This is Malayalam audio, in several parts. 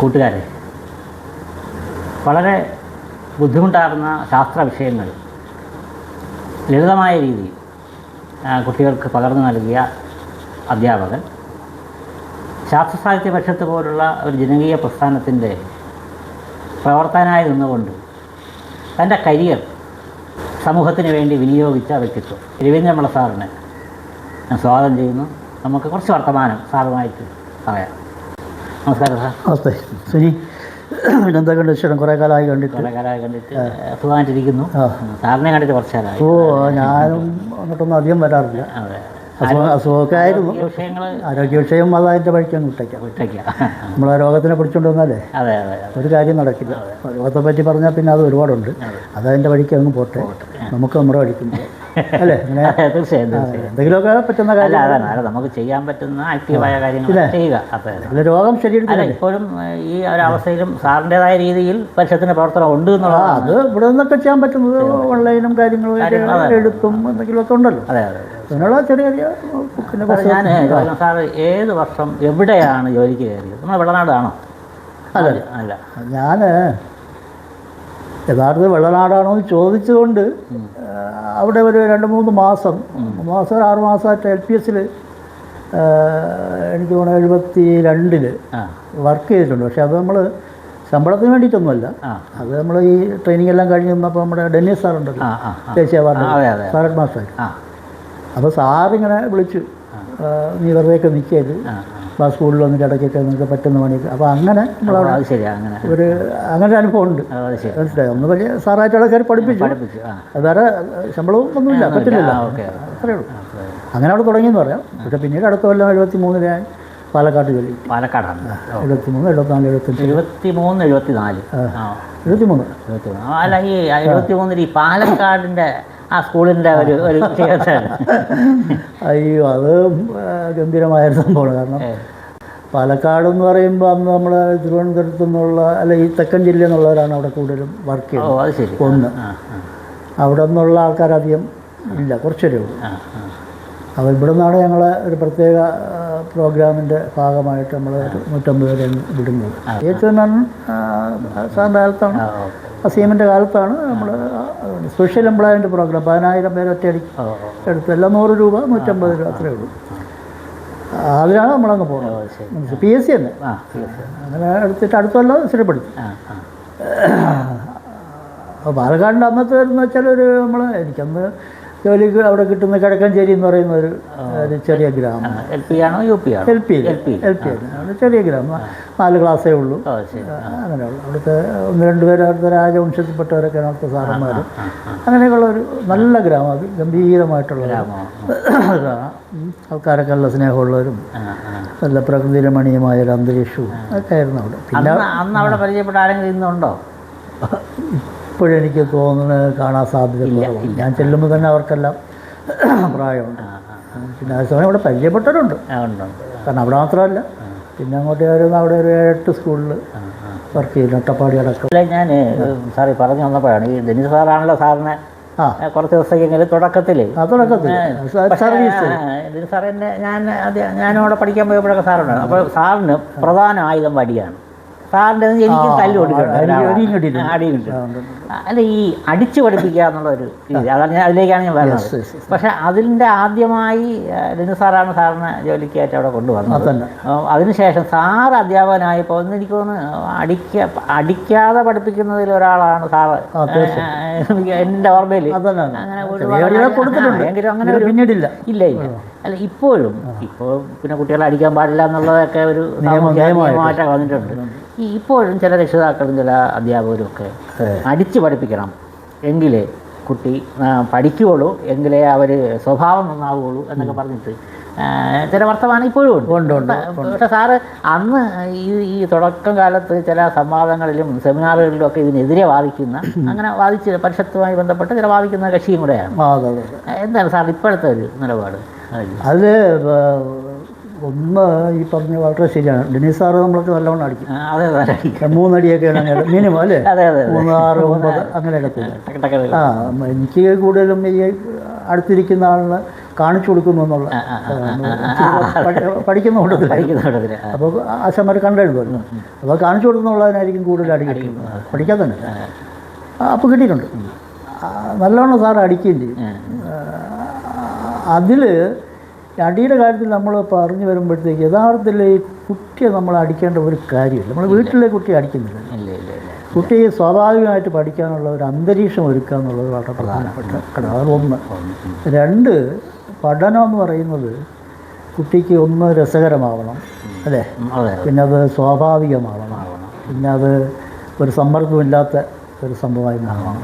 കൂട്ടുകാരെ. വളരെ ബുദ്ധിമുട്ടാർന്ന ശാസ്ത്ര വിഷയങ്ങൾ. ലളിതമായ രീതിയിൽ കുട്ടികൾക്ക് പകർന്നു നൽകിയ അധ്യാപകൻ. ശാസ്ത്ര സാഹിത്യ പക്ഷത്ത് പോലുള്ള ഒരു ജനകീയ പ്രസ്ഥാനത്തിന്റെ പ്രവർത്തനായി നിന്നുകൊണ്ട് തന്റെ കരിയർ സമൂഹത്തിന് വേണ്ടി വിനിയോഗിച്ച വ്യക്തിത്വം. രവീന്ദ്രമുള്ള സാറിനെ ഞാൻ സ്വാഗതം ചെയ്യുന്നു. നമുക്ക് കുറച്ച് വർത്തമാനം സാറുമായിട്ട് പറയാം. നമസ്കാരം സാർ. നമസ്തേ. സുനി വിഷയം കുറേ കാലമായി കണ്ടിട്ട്. കുറേ കാലമായി കണ്ടിട്ട് സുഖമായിട്ടിരിക്കുന്നു. സാറിനെ കണ്ടിട്ട് കുറച്ച് കാലമായി. ഓ ഞാനും അങ്ങോട്ടൊന്നും അധികം വരാറില്ല. അസുഖമൊക്കെ ആയിരുന്നു. ആരോഗ്യ വിഷയം അതായിട്ട് വഴിക്കാൻ വിട്ടേക്കാം. വിട്ടേക്കാം. നമ്മളെ രോഗത്തിനെ പിടിച്ചുകൊണ്ട് വന്നാലേ അതെ അതെ അതെ. ഒരു കാര്യം നടക്കില്ല. രോഗത്തെ പറ്റി പറഞ്ഞാൽ പിന്നെ അത് ഒരുപാടുണ്ട്. അതതിന്റെ വഴിക്ക് അങ്ങ് പോട്ടെ. നമുക്ക് നമ്മുടെ വഴിക്ക് പോകാം. അല്ലേ? തീർച്ചയായും എന്തെങ്കിലുമൊക്കെ പറ്റുന്ന കാര്യം അതാണ് അല്ല നമുക്ക് ചെയ്യാൻ പറ്റുന്ന ആക്റ്റീവായ കാര്യങ്ങൾ ചെയ്യുക. അതെ അതെ. രോഗം ശരിയെടുക്കില്ല ഇപ്പോഴും ഈ ഒരു അവസ്ഥയിലും സാറിന്റെതായ രീതിയിൽ പരിഷത്തിന്റെ പ്രവർത്തനം ഉണ്ട് എന്നുള്ളതാണ്. അത് ഇവിടെ നിന്നൊക്കെ ചെയ്യാൻ പറ്റുന്നത് ഓൺലൈനും കാര്യങ്ങളും എടുക്കും എന്തെങ്കിലുമൊക്കെ ഉണ്ടല്ലോ. അതെ അതെ അതിനുള്ള ചെറിയ ചെറിയ ഞാൻ സാർ ഏത് വർഷം എവിടെയാണ് ജോലിക്ക് കയറിയത്? നമ്മൾ വിളനാടാണോ അല്ല. അല്ല. ഞാൻ യഥാർത്ഥ വെള്ളനാടാണോ എന്ന് ചോദിച്ചുകൊണ്ട് അവിടെ ഒരു രണ്ട് മൂന്ന് മാസം മാസം ആറ് മാസമായിട്ട് എൽ പി എസിൽ എനിക്ക് തോന്നുന്നു എഴുപത്തി രണ്ടിൽ വർക്ക് ചെയ്തിട്ടുണ്ട്. പക്ഷേ അത് നമ്മൾ ശമ്പളത്തിന് വേണ്ടിയിട്ടൊന്നുമല്ല. അത് നമ്മൾ ഈ ട്രെയിനിങ് എല്ലാം കഴിഞ്ഞ് വന്നപ്പോൾ നമ്മുടെ ഡെന്നീസ് സാറുണ്ടല്ലോ ആ. ദേശീയ അവാർഡ് സാർ ഹെഡ് സാറഡ് മാസ്റ്റർ അപ്പോൾ സാറിങ്ങനെ വിളിച്ചു നീ വെറുതെയൊക്കെ നിൽക്കരുത്. ആ സ്കൂളിൽ വന്നിട്ട് ഇടയ്ക്കൊക്കെ നിങ്ങൾക്ക് പറ്റുന്ന പണിയൊക്കെ. അപ്പോൾ അങ്ങനെ. നമ്മളവിടെ അത് ശരിയാ അങ്ങനെ. ഒരു അങ്ങനെ അനുഭവം ഉണ്ട് ആ, അത് ശരി മനസ്സിലായി? ഒന്ന് വലിയ സാറായിട്ട് ആൾക്കാർ പഠിപ്പിച്ചു. പഠിപ്പിച്ചു ആ. അത് വേറെ ശമ്പളവും ഒന്നുമില്ല പറ്റില്ലല്ലോ. അത്രയേ ഉള്ളൂ. അങ്ങനെ അവിടെ തുടങ്ങിയെന്ന് പറയാം. പക്ഷേ പിന്നീട് അടുത്ത കൊല്ലം എഴുപത്തി മൂന്നിലായി ഞാൻ പാലക്കാട്ട് ജോലി പാലക്കാടാണ്. എഴുപത്തി മൂന്ന് എഴുപത്തിനാല് നാല് എഴുപത്തി മൂന്ന് എഴുപത്തി നാല് എഴുപത്തി മൂന്ന് എഴുപത്തി മൂന്ന് അല്ല ഈ എഴുപത്തി മൂന്നിൽ ഈ പാലക്കാടിന്റെ ആ സ്കൂളിന്റെ ഒരു ഒരു അയ്യോ അത് ഗംഭീരമായ ഗംഭീരമായൊരു സംഭവമാണ്. കാരണം പാലക്കാട് എന്ന് പറയുമ്പോൾ അന്ന് നമ്മൾ തിരുവനന്തപുരത്തു നിന്നുള്ള അല്ല ഈ തെക്കൻ ജില്ലയിൽ നിന്നുള്ളവരാണ് അവിടെ കൂടുതലും വർക്ക് ചെയ്യുന്നത്. ഒന്ന്. അവിടെ നിന്നുള്ള ആൾക്കാരധികം ഇല്ല കുറച്ചൊരു ഉള്ളൂ. അപ്പോൾ ഇവിടെ നിന്നാണ് ഞങ്ങൾ ഒരു പ്രത്യേക പ്രോഗ്രാമിന്റെ ഭാഗമായിട്ട് നമ്മൾ നൂറ്റമ്പത് പേരെ വിടുന്നത്. ഏറ്റവും സാറിന്റെ കാലത്താണ് അസീമിന്റെ കാലത്താണ് നമ്മൾ സ്പെഷ്യൽ എംപ്ലോയ്മെന്റ് പ്രോഗ്രാം പതിനായിരം പേര് ഒറ്റയടിക്ക് എടുത്തു. എല്ലാം നൂറ് രൂപ നൂറ്റമ്പത് രൂപ അത്രയേ ഉള്ളൂ. അതിനാണ് നമ്മളങ്ങ് പോകുന്നത് പി എസ് സി തന്നെ. അങ്ങനെ എടുത്തിട്ട് അടുത്തല്ല സ്ഥിരപ്പെടുത്തി. അപ്പോൾ പാലക്കാടിന്റെ അന്നത്തെ എന്ന് വെച്ചാൽ ഒരു നമ്മൾ എനിക്കന്ന് ജോലിക്ക് അവിടെ കിട്ടുന്ന കിഴക്കഞ്ചേരി എന്ന് പറയുന്ന ഒരു ഒരു ചെറിയ ഗ്രാമം. എൽ പി ആണോ യു പി ആണോ? L P L P L P അവിടെ ചെറിയ ഗ്രാമം. നാല് ക്ലാസ്സേ ഉള്ളൂ. അങ്ങനെയുള്ള അവിടുത്തെ ഒന്ന് രണ്ട് പേര് അവിടുത്തെ രാജവംശത്തിൽപ്പെട്ടവരൊക്കെ അവിടുത്തെ സാറന്മാർ അങ്ങനെയൊക്കെയുള്ള ഒരു നല്ല ഗ്രാമം. അത് ഗംഭീരമായിട്ടുള്ള. ആൾക്കാരൊക്കെ നല്ല സ്നേഹമുള്ളവരും നല്ല പ്രകൃതി രമണീയമായ ഒരു അന്തരീക്ഷവും ഒക്കെ ആയിരുന്നു അവിടെ. പിന്നെ അന്ന് അവിടെ പരിചയപ്പെട്ട ആരെങ്കിലും ഇന്നുണ്ടോ? ഇപ്പോഴും എനിക്ക് തോന്നുന്നത് കാണാൻ സാധ്യത കുറവാണ്. ഞാൻ ചെല്ലുമ്പോൾ തന്നെ അവർക്കെല്ലാം പ്രായമുണ്ട്. പിന്നെ അതേസമയം സമയം ഇവിടെ പരിചയപ്പെട്ടവരുണ്ട്. കാരണം അവിടെ മാത്രമല്ല പിന്നെ അങ്ങോട്ട് ഒരു അവിടെ ഒരു ഏഴെട്ട് സ്കൂളിൽ വർക്ക് ചെയ്തു അട്ടപ്പാടി അടക്കം. അല്ല ഞാൻ സാറി പറഞ്ഞു വന്നപ്പോഴാണ് ഈ ഡെനിസ് സാറാണല്ലോ സാറിനെ കുറച്ച് ദിവസത്തേക്കെങ്കിലും തുടക്കത്തിൽ ഡെനിസ് സാറിന്റെ ഞാൻ ഞാനവിടെ ഞാനും പഠിക്കാൻ പോയപ്പോഴൊക്കെ സാറുണ്ടായിരുന്നു. അപ്പോൾ സാറിന് പ്രധാന ആയുധം വടിയാണ്. സാറിന്റെ എനിക്ക് തല്ല് കൊടുക്കണം അടിയും കിട്ടും അല്ല ഈ അടിച്ചു പഠിപ്പിക്കുക എന്നുള്ള ഒരു രീതി. അതാണ് ഞാൻ അതിലേക്കാണ് ഞാൻ പറയുന്നത് പക്ഷേ അതിന്റെ ആദ്യമായി രഞ്ജു സാറാണ് സാറിനെ ജോലിക്കായിട്ട് അവിടെ കൊണ്ടുവന്നത്. അതിനുശേഷം സാറ് അധ്യാപകനായപ്പോൾ ഒന്ന് എനിക്ക് തോന്നുന്നു അടിക്ക അടിക്കാതെ പഠിപ്പിക്കുന്നതിൽ ഒരാളാണ് സാറ്. എന്റെ ഓർമ്മയിൽ അങ്ങനെ. എങ്കിലും അങ്ങനെ പിന്നീടില്ല. ഇല്ല ഇല്ല. അല്ല ഇപ്പോഴും ഇപ്പോൾ പിന്നെ കുട്ടികളെ അടിക്കാൻ പാടില്ല എന്നുള്ളതൊക്കെ ഒരു മാറ്റം നിയമമായിട്ട്. വന്നിട്ടുണ്ട്. ഈ ഇപ്പോഴും ചില രക്ഷിതാക്കളും ചില അധ്യാപകരും ഒക്കെ അടിച്ചു പഠിപ്പിക്കണം എങ്കിലേ കുട്ടി പഠിക്കുകയുള്ളൂ എങ്കിലേ അവർ സ്വഭാവം നന്നാവുകയുള്ളൂ എന്നൊക്കെ പറഞ്ഞിട്ട് ചില വർത്തമാനം ഇപ്പോഴും ഉണ്ട്. ഉണ്ട് പക്ഷെ സാറ് അന്ന് ഈ ഈ തുടക്കം കാലത്ത് ചില സംവാദങ്ങളിലും സെമിനാറുകളിലും ഒക്കെ ഇതിനെതിരെ വാദിക്കുന്ന അങ്ങനെ വാദിച്ച് പരിഷത്തുമായി ബന്ധപ്പെട്ട് ചില വാദിക്കുന്ന കക്ഷിയും കൂടെയാണ്. അതെ അതെ. എന്താണ് സാർ ഇപ്പോഴത്തെ ഒരു നിലപാട്? അതിൽ? ഒന്ന് ഈ പറഞ്ഞ വളരെ ശരിയാണ്. ഡെനീസ് സാറ് നമ്മളൊക്കെ നല്ലവണ്ണം അടിക്കും. അതെ അതെ മൂന്നടിയൊക്കെയാണ് അങ്ങനെ മിനിമം അല്ലേ? അതെ അതെ അതെ. മൂന്ന് ആറ് ഒമ്പത് അങ്ങനെയൊക്കെ ആ എനിക്ക് കൂടുതലും ഈ അടുത്തിരിക്കുന്ന ആളിന് കാണിച്ചു കൊടുക്കുന്നു എന്നുള്ള പഠിക്കുന്ന കൂട്ടത്തിൽ അപ്പോൾ ആശമാർ കണ്ടെഴുതുമല്ലോ അപ്പോൾ കാണിച്ചു കൊടുക്കുന്നുള്ളതിനായിരിക്കും കൂടുതൽ അടിക്കുന്നത് പഠിക്കാൻ തന്നെ. അപ്പോൾ കിട്ടിയിട്ടുണ്ട്. നല്ലവണ്ണം നല്ലോണം സാർ അടിക്കുകയും ചെയ്യും. അതിൽ അടിയുടെ കാര്യത്തിൽ നമ്മൾ പറഞ്ഞു വരുമ്പോഴത്തേക്ക് യഥാർത്ഥത്തിൽ ഈ കുട്ടിയെ നമ്മൾ അടിക്കേണ്ട ഒരു കാര്യമില്ല. നമ്മൾ വീട്ടിലെ കുട്ടിയെ അടിക്കുന്നില്ല. കുട്ടിയെ സ്വാഭാവികമായിട്ട് പഠിക്കാനുള്ള ഒരു അന്തരീക്ഷം ഒരുക്കുക എന്നുള്ളത് വളരെ പ്രധാനപ്പെട്ട ഘടകം ഒന്ന്. രണ്ട് പഠനം എന്ന് പറയുന്നത് കുട്ടിക്ക് ഒന്ന് രസകരമാവണം അല്ലേ? പിന്നെ അത് സ്വാഭാവികമാവണം. പിന്നെ അത് ഒരു സമ്മർദ്ദമില്ലാത്ത ഒരു സംഭവമായി മാറണം.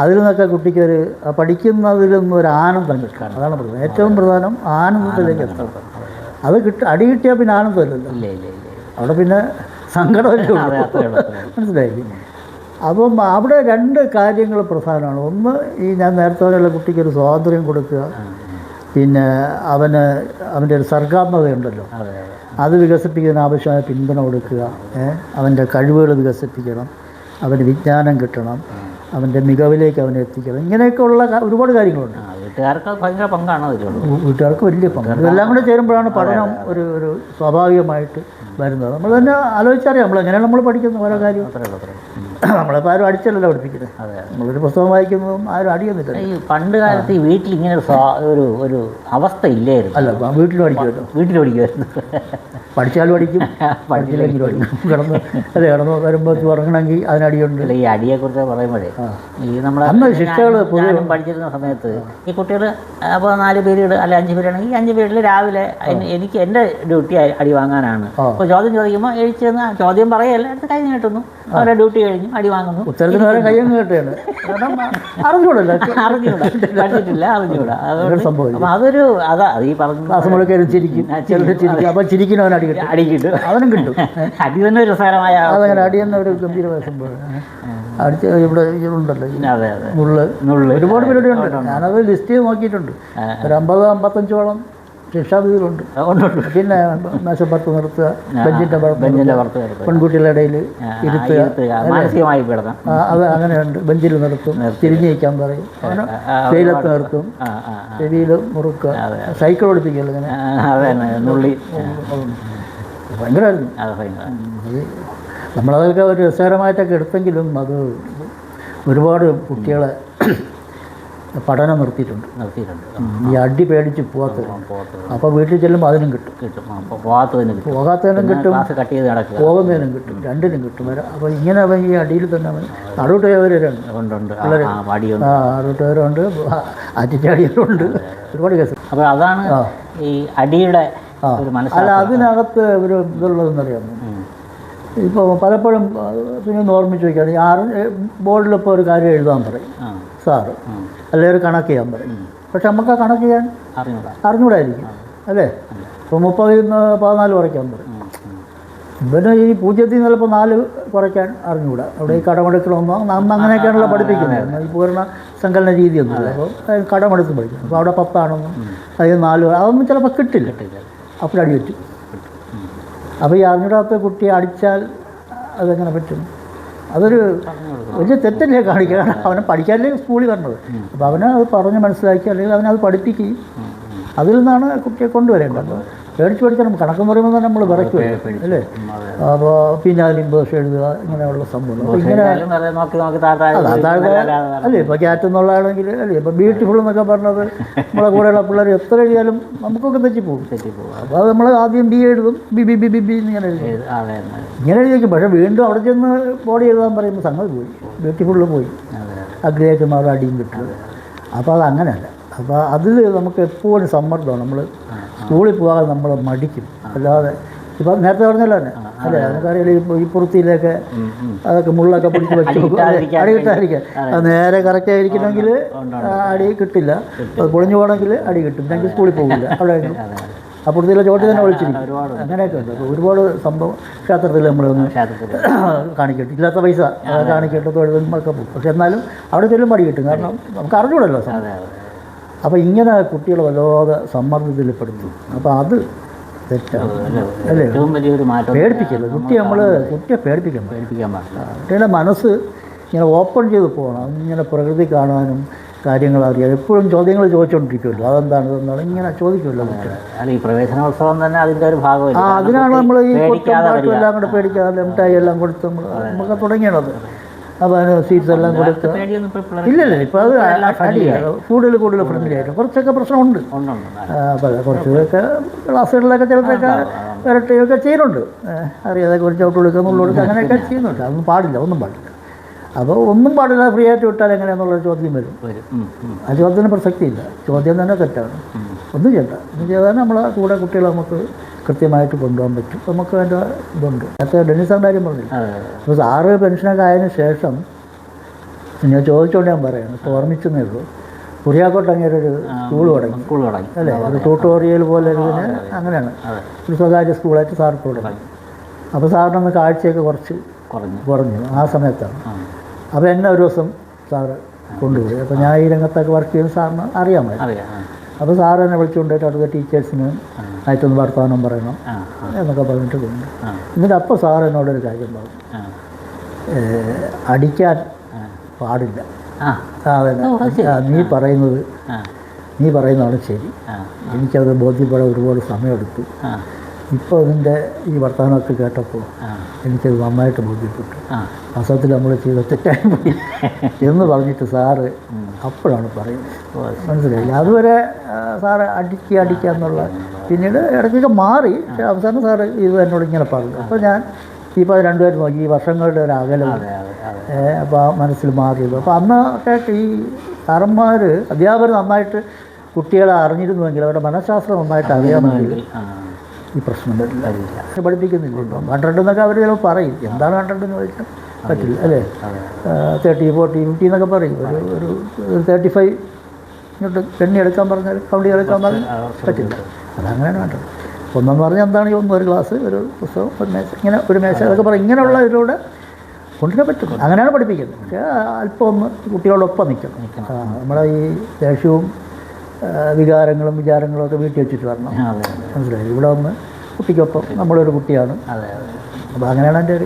അതിൽ നിന്നൊക്കെ കുട്ടിക്ക് ഒരു പഠിക്കുന്നതിൽ നിന്നൊരു ഒരു ആനന്ദം കിട്ടണം അതാണ് പ്രധാനം ഏറ്റവും പ്രധാനം ആനന്ദത്തിലേക്ക് എത്തണം. അത് കിട്ട അടി കിട്ടിയാൽ പിന്നെ ആനന്ദം ഇല്ല അവിടെ പിന്നെ സങ്കടമല്ലേ. മനസ്സിലായി? അപ്പം അവിടെ രണ്ട് കാര്യങ്ങൾ പ്രധാനമാണ്. ഒന്ന് ഈ ഞാൻ നേരത്തെ പറഞ്ഞുള്ള കുട്ടിക്ക് ഒരു സ്വാതന്ത്ര്യം കൊടുക്കുക. പിന്നെ അവന് അവന്റെ ഒരു സർഗാത്മകതയുണ്ടല്ലോ. അതെ വികസിപ്പിക്കുന്നതിന് ആവശ്യമായ പിന്തുണ കൊടുക്കുക? അവന്റെ കഴിവുകൾ വികസിപ്പിക്കണം. അവന് വിജ്ഞാനം കിട്ടണം. അവന്റെ മികവിലേക്ക് അവനെ എത്തിക്കണം ഇങ്ങനെയൊക്കെയുള്ള ഒരുപാട് കാര്യങ്ങളുണ്ട്. വീട്ടുകാർക്ക് ഭയങ്കര പങ്കാണ് വീട്ടുകാർക്ക് വലിയ പങ്ക്. ഇതെല്ലാം കൂടെ ചേരുമ്പോഴാണ് പഠനം ഒരു ഒരു സ്വാഭാവികമായിട്ട് വരുന്നത്. നമ്മൾ തന്നെ ആലോചിച്ചറിയാം. നമ്മൾ എങ്ങനെയാണ് നമ്മൾ പഠിക്കുന്നത് ഓരോ കാര്യം. നമ്മളിപ്പോൾ ആരും അടിച്ചല്ലല്ലോ പഠിപ്പിക്കുന്നത്. അതെ നമ്മളൊരു പുസ്തകം വായിക്കുന്നതും ആരും അടിയൊന്നുമില്ല ഈ പണ്ട് കാലത്ത് ഈ വീട്ടിൽ ഇങ്ങനെ ഒരു ഒരു അവസ്ഥ ഇല്ലായിരുന്നു. അല്ല വീട്ടിൽ പഠിക്കുമല്ലോ വീട്ടിൽ പഠിക്കുമായിരുന്നു. പഠിച്ചാലും അടിക്കും പഠിച്ചില്ലെങ്കിലും അടിക്കും. കിടന്ന് അതെ കിടന്ന് വരുമ്പോൾ ഉറങ്ങണമെങ്കിൽ അതിനടിയുണ്ട്. ഈ അടിയെക്കുറിച്ച് പറയുമ്പോഴേ ഈ നമ്മൾ അന്ന് ശിക്ഷകൾ പൊതുവെ- പഠിച്ചിരുന്ന സമയത്ത് ഈ കുട്ടികൾ അപ്പോൾ നാല് പീരീഡ് അല്ലെ അഞ്ച് പേരാണെങ്കിൽ ഈ അഞ്ച് പീരീഡിൽ രാവിലെ എനിക്ക് എന്റെ ഡ്യൂട്ടി അടി വാങ്ങാനാണ്. അപ്പോൾ ചോദ്യം ചോദിക്കുമ്പോൾ എഴുതി ചോദ്യം പറയല്ലേ അടുത്ത് കഴിഞ്ഞ് കിട്ടുന്നു അവരുടെ ഡ്യൂട്ടി കഴിഞ്ഞു അടി വാങ്ങുന്നു. ഉത്തരത്തിന് വരെ കയ്യങ്ങ് കേട്ടാണ് അറിഞ്ഞൂടല്ല അറിഞ്ഞൂടാ പഠിച്ചിട്ടില്ല അറിഞ്ഞൂടാ അതുകൊണ്ട് അതൊരു അതാ ഈ പറഞ്ഞു ക്ലാസ് മുഴുവൻ ചിരിക്കും. ചിലർ ചിരിക്കും. അപ്പോൾ ചിരിക്കുന്നവൻ അടി കിട്ടും അടി കിട്ടും. അവനും കിട്ടും. അടി തന്നെ ഒരു രസകരമായ അതങ്ങനെ അടിയെന്ന ഒരു ഗംഭീരമായ സംഭവം. അടുത്ത് ഇവിടെ ഉണ്ടല്ലോ. നുള്ള്. ഒരുപാട് പരിപാടി ഉണ്ട് ഞാനത് ലിസ്റ്റ് നോക്കിയിട്ടുണ്ട്. ഒരു അമ്പത് അമ്പത്തഞ്ചോളം ശിക്ഷാവിധികളുണ്ട് ഉണ്ട്. പിന്നെ മേശപ്പുറത്ത് നിർത്തുക ബെഞ്ചിന്റെ ബെഞ്ചിന്റെ പുറത്ത് കിടത്തുക. പെൺകുട്ടികളുടെ ഇടയിൽ ഇരുത്തുക. മാനസികമായി അത് അങ്ങനെയുണ്ട്. ബെഞ്ചിൽ നിർത്തും തിരിഞ്ഞു നിൽക്കാൻ പറയും. തേയിലത്ത് വെയിലത്ത് നിർത്തും. ചെവിയിൽ മുറുക്കുക. സൈക്കിൾ ഓടിപ്പിക്കല്ലോ ഇങ്ങനെ. നുള്ളി. ഭയങ്കരമായിരുന്നു. നമ്മളതൊക്കെ ഒരു രസകരമായിട്ടൊക്കെ എടുത്തെങ്കിലും അത് ഒരുപാട് കുട്ടികളെ പഠനം നിർത്തിയിട്ടുണ്ട് നിർത്തിയിട്ടുണ്ട്. ഈ അടി പേടിച്ച് പോകാത്ത അപ്പോൾ വീട്ടിൽ ചെല്ലുമ്പോൾ അതിനും കിട്ടും. കിട്ടും. അപ്പോൾ പോകാത്തതിന് കിട്ടും. പോകാത്തതിനും കിട്ടും. ക്ലാസ് കട്ട് ചെയ്ത് നടക്കുക പോകുന്നതിനും കിട്ടും. രണ്ടിനും കിട്ടും. വരെ അപ്പോൾ ഇങ്ങനെ അവൻ ഈ അടിയിൽ തന്നെ അവൻ നടുവിട്ട് പോയവരുണ്ട് ആറ്റിച്ചാടിയവരുണ്ട് ഒരുപാട് കേസ് അപ്പോൾ അതാണ് ഈ അടിയുടെ അല്ല അതിനകത്ത് ഒരു ഇതുള്ളതെന്നറിയാമോ? ഇപ്പോൾ പലപ്പോഴും പിന്നെ ഒന്ന് ഓർമ്മിച്ച് വയ്ക്കുകയാണ് ഈ ആറ് ബോർഡിലിപ്പോൾ ഒരു കാര്യം എഴുതാൻ പറയും സാറ്. അല്ലെങ്കിൽ ഒരു കണക്ക് ചെയ്യാൻ പറയും. പക്ഷെ നമുക്ക് ആ കണക്ക് ചെയ്യാൻ അറിഞ്ഞൂടാ. അറിഞ്ഞൂടായിരിക്കും അല്ലേ? ഇപ്പോൾ മുപ്പതിൽ നിന്ന് പതിനാല് കുറയ്ക്കാൻ പറയും. ഉം. ഈ പൂജ്യത്തിൽ നിന്ന് ചിലപ്പോൾ നാല് കുറയ്ക്കാൻ അറിഞ്ഞുകൂടാ അവിടെ ഈ കടമെടുക്കണമെന്നോ അന്ന് അങ്ങനെയൊക്കെയാണല്ലോ പഠിപ്പിക്കുന്നത്. ഈ പൂർണ സങ്കലന രീതിയൊന്നുമില്ല അപ്പോൾ കടമെടുത്ത് പഠിക്കും. അപ്പോൾ അവിടെ പത്താണെന്നും അതിൽ നാല് അതൊന്നും ചിലപ്പോൾ കിട്ടില്ല. കിട്ടില്ല. അപ്പോൾ അടി പറ്റും അപ്പോൾ ഈ അറിഞ്ഞിടാത്ത കുട്ടിയെ അടിച്ചാൽ അതെങ്ങനെ പറ്റും? അതൊരു വലിയ തെറ്റല്ലേ കാണിക്കുക കാരണം അവനെ പഠിക്കാനല്ലേ സ്കൂളിൽ വരണത്. അപ്പോൾ അവനെ അത് പറഞ്ഞ് മനസ്സിലാക്കി അല്ലെങ്കിൽ അവനെ അത് പഠിപ്പിക്കുകയും അതിൽ നിന്നാണ് കുട്ടിയെ കൊണ്ടുവരേണ്ടത്. പേടിച്ച് പഠിച്ചാൽ കണക്ക് പറയുമ്പോൾ തന്നെ നമ്മൾ വിറയ്ക്കും അല്ലേ? അപ്പോൾ പിന്നാലും ബേസ് എഴുതുക ഇങ്ങനെയുള്ള സംഭവം ഇങ്ങനെ അല്ല? ഇപ്പോൾ ക്യാറ്റ് എന്നുള്ളതാണെങ്കിൽ അല്ലേ? ഇപ്പോൾ ബ്യൂട്ടിഫുൾ എന്നൊക്കെ പറഞ്ഞത് നമ്മളെ കൂടെയുള്ള പിള്ളേർ എത്ര എഴുതിയാലും നമുക്കൊക്കെ തെറ്റിപ്പോകും. തെറ്റിപ്പോകും അപ്പോൾ അത് നമ്മൾ ആദ്യം ബി എഴുതും B B B B B ഇങ്ങനെ എഴുതും. ഇങ്ങനെ എഴുതിയേക്കും. പക്ഷേ വീണ്ടും അവിടെ ചെന്ന് ബോഡി എഴുതാൻ പറയുമ്പോൾ സംഗതി പോയി. ബ്യൂട്ടിഫുള്ള് പോയി. അതെ മാറും അടിയും കിട്ടും. അപ്പോൾ അത്. അങ്ങനെയല്ല അപ്പോൾ അതിൽ നമുക്ക് എപ്പോഴും സമ്മർദ്ദമാണ്. നമ്മൾ സ്കൂളിൽ പോകാതെ നമ്മൾ മടിക്കും. അല്ലാതെ ഇപ്പം നേരത്തെ പറഞ്ഞല്ലോ തന്നെ. അല്ലേ? നമുക്കറിയാലോ ഈ- ഈ പുറത്തിയിലൊക്കെ. അതൊക്കെ മുള്ളൊക്കെ പിടിച്ച് വെച്ചു അടി നേരെ കറക്റ്റ് ആയിരിക്കണമെങ്കിൽ അടി കിട്ടില്ല. അത് പൊളിഞ്ഞു പോകണമെങ്കിൽ അടി കിട്ടും. ഞങ്ങൾക്ക് സ്കൂളിൽ പോകില്ല. അവിടെ അപ്പുറത്തിലെ ചോട്ടിൽ തന്നെ വിളിച്ചിരിക്കും. അങ്ങനെയൊക്കെ ഉണ്ട്. ഒരുപാട് സംഭവം ക്ഷേത്രത്തിൽ നമ്മളൊന്ന് ഒന്ന് കാണിക്കട്ടെ. ഇല്ലാത്ത പൈസ. കാണിക്കട്ടെ. തൊഴിലൊക്കെ പോകും പക്ഷെ എന്നാലും അവിടെ ചെല്ലും മടി കിട്ടും. കാരണം നമുക്ക് അറിഞ്ഞൂടല്ലോ സംഭവം. അപ്പോൾ ഇങ്ങനെ കുട്ടികൾ വല്ലാതെ സമ്മർദ്ദത്തിൽപ്പെടുത്തും അപ്പോൾ അത് തെറ്റാണ്. അല്ലേ പേടിപ്പിക്കരുത്. കുട്ടിയെ നമ്മൾ കുട്ടിയെ പേടിപ്പിക്കണം. പേടിപ്പിക്കാൻ പാടില്ല. കുട്ടിയുടെ മനസ്സ് ഇങ്ങനെ ഓപ്പൺ ചെയ്ത് പോകണം. ഇങ്ങനെ പ്രകൃതി കാണാനും കാര്യങ്ങൾ അറിയാം എപ്പോഴും ചോദ്യങ്ങൾ ചോദിച്ചുകൊണ്ടിരിക്കുമല്ലോ അതെന്താണ് ഇതെന്താണ്? ഇങ്ങനെ ചോദിക്കുമല്ലോ അല്ല ഈ പ്രവേശനോത്സവം തന്നെ അതിന്റെ ഒരു ആ അതിനാണ് നമ്മൾ ഈ കൊട്ടും എല്ലാം കൂടെ പേടിക്കാതെ മിഠായി എല്ലാം കൊടുത്ത് നമ്മൾ നമുക്ക് തുടങ്ങിയണത് അപ്പോൾ അതിന് സീറ്റ്സ് എല്ലാം കൊടുത്ത് ഇപ്പോൾ ഇല്ല ഇല്ല ഇപ്പോൾ അത് അടിയാണ് കൂടുതൽ കൂടുതൽ ഫ്രണ്ട്ലി ആയിട്ട് കുറച്ചൊക്കെ പ്രശ്നമുണ്ട്. അപ്പോൾ കുറച്ചൊക്കെ ക്ലാസ്സുകളിലൊക്കെ ചിലപ്പോഴൊക്കെ വരട്ടുകയൊക്കെ ചെയ്യുന്നുണ്ട്. അറിയാതെ കുറച്ച് ഔട്ട് കൊടുക്കുക എന്നുള്ളത് കൊടുക്കുക അങ്ങനെയൊക്കെ ചെയ്യുന്നുണ്ട്. അതൊന്നും പാടില്ല ഒന്നും പാടില്ല. അപ്പോൾ ഒന്നും പാടില്ല ഫ്രീ ആയിട്ട് വിട്ടാൽ എങ്ങനെയാണെന്നുള്ള ചോദ്യം വരും. ആ ചോദ്യത്തിന് പ്രസക്തിയില്ല. ചോദ്യം തന്നെ തെറ്റാണ്. ഒന്നും ചെയ്യണ്ട. ഒന്നും ചെയ്താൽ നമ്മളെ കൂടെ കുട്ടികളെ നമുക്ക് കൃത്യമായിട്ട് കൊണ്ടുപോകാൻ പറ്റും. നമുക്ക് അതിന്റെ ഇതുണ്ട്. നേരത്തെ ഡെന്നിസാറിന്റെ കാര്യം പറഞ്ഞില്ല അപ്പോൾ സാറ് പെൻഷനൊക്കെ ആയതിനു ശേഷം ഞാൻ ചോദിച്ചുകൊണ്ട് ഞാൻ പറയുന്നു ഇപ്പോൾ ഓർമ്മിച്ചെന്നേ ഉള്ളൂ. കുറിയാക്കോട്ട് അങ്ങനെ ഒരു സ്കൂൾ തുടങ്ങി. സ്കൂൾ തുടങ്ങി. അല്ലേ? ഒരു ട്യൂട്ടോറിയൽ പോലെ ഇതിന് അങ്ങനെയാണ്. ഒരു സ്വകാര്യ സ്കൂളായിട്ട് സാർ തുടങ്ങി. അപ്പോൾ സാറിന് അന്ന് കാഴ്ചയൊക്കെ കുറച്ച് കുറഞ്ഞു. കുറഞ്ഞു. ആ സമയത്താണ്. അപ്പോൾ എന്നെ ഒരു ദിവസം സാറ് കൊണ്ടുപോയി. അപ്പോൾ ഞാൻ ഈ രംഗത്തൊക്കെ വർക്ക് ചെയ്യുന്ന സാറിന് അറിയാമായിരുന്നു. അറിയാം അപ്പോൾ സാർ എന്നെ വിളിച്ചുകൊണ്ടിട്ട് അടുത്ത ടീച്ചേഴ്സിന് ആയിട്ടൊന്ന് വർത്തമാനം പറയണം എന്നൊക്കെ പറഞ്ഞിട്ട് കൊണ്ട് എന്നിട്ട് അപ്പോൾ സാർ എന്നോടൊരു കാര്യം പറഞ്ഞു. അടിക്കാൻ പാടില്ല. നീ പറയുന്നത് നീ പറയുന്നതാണ് ശരി. എനിക്കത് ബോധ്യപ്പെടാൻ ഒരുപാട് സമയമെടുത്തു. ഇപ്പോൾ അതിന്റെ ഈ വർത്തമാനമൊക്കെ കേട്ടപ്പോൾ എനിക്കത് നന്നായിട്ട് ബോധ്യപ്പെട്ടു. അസത്തിൽ നമ്മൾ ചെയ്ത തെറ്റായി എന്ന് പറഞ്ഞിട്ട് സാറ് അപ്പോഴാണ് പറയുന്നത്. മനസ്സിലായില്ല? അതുവരെ സാറ് അടിക്കുക അടിക്കുക എന്നുള്ള പിന്നീട് ഇടയ്ക്കൊക്കെ മാറി. പക്ഷേ അവസാനം സാറ് ഇത് എന്നോട് ഇങ്ങനെ പറഞ്ഞു. അപ്പോൾ ഞാൻ ഇപ്പോൾ അത് രണ്ടുപേരും നോക്കി ഈ വർഷങ്ങളുടെ ഒരു അകലം അതെ അതെ അതെ. അപ്പോൾ ആ മനസ്സിൽ മാറിയത്. അപ്പോൾ അന്നൊക്കെ ഈ സാറന്മാർ അധ്യാപകർ നന്നായിട്ട് കുട്ടികളെ അറിഞ്ഞിരുന്നുവെങ്കിൽ അവരുടെ മനഃശാസ്ത്രം നന്നായിട്ട് അറിയാമെങ്കിൽ ഈ പ്രശ്നം വരില്ല. പഠിപ്പിക്കുന്നില്ല. കണ്ടന്റ് അവർ ചിലപ്പോൾ പറയും. എന്താണ് കണ്ടിട്ടുണ്ടെന്ന് ചോദിച്ചാൽ പറ്റില്ല അല്ലേ? തേർട്ടി ഫോർട്ടി ഫിഫ്റ്റി എന്നൊക്കെ പറയും. ഒരു ഒരു ഒരു തേർട്ടി ഫൈവ് ഇങ്ങോട്ട് എണ്ണി എടുക്കാൻ പറഞ്ഞാൽ കൗണ്ടി എടുക്കാൻ പറഞ്ഞാൽ പറ്റില്ല. അതങ്ങനെയാണ് വേണ്ടത്. ഒന്നെന്ന് പറഞ്ഞാൽ എന്താണ് ഈ ഒന്ന് ഒരു ഗ്ലാസ് ഒരു പുസ്തകം ഒരു മേശ ഇങ്ങനെ ഒരു മേശ അതൊക്കെ പറയും. ഇങ്ങനെയുള്ള ഇതിലൂടെ കൊണ്ടുവരാൻ പറ്റും. അങ്ങനെയാണ് പഠിപ്പിക്കുന്നത്. പക്ഷേ അല്പം ഒന്ന് കുട്ടികളോടൊപ്പം നിൽക്കണം. ആ, നമ്മളെ ഈ ദേഷ്യവും വികാരങ്ങളും വിചാരങ്ങളും ഒക്കെ വീട്ടിൽ വെച്ചിട്ട് വരണം. മനസ്സിലായി? ഇവിടെ വന്ന് കുട്ടിക്കൊപ്പം നമ്മളൊരു കുട്ടിയാണ്. അതെ അതെ. അപ്പോൾ അങ്ങനെയാണ് എന്റെ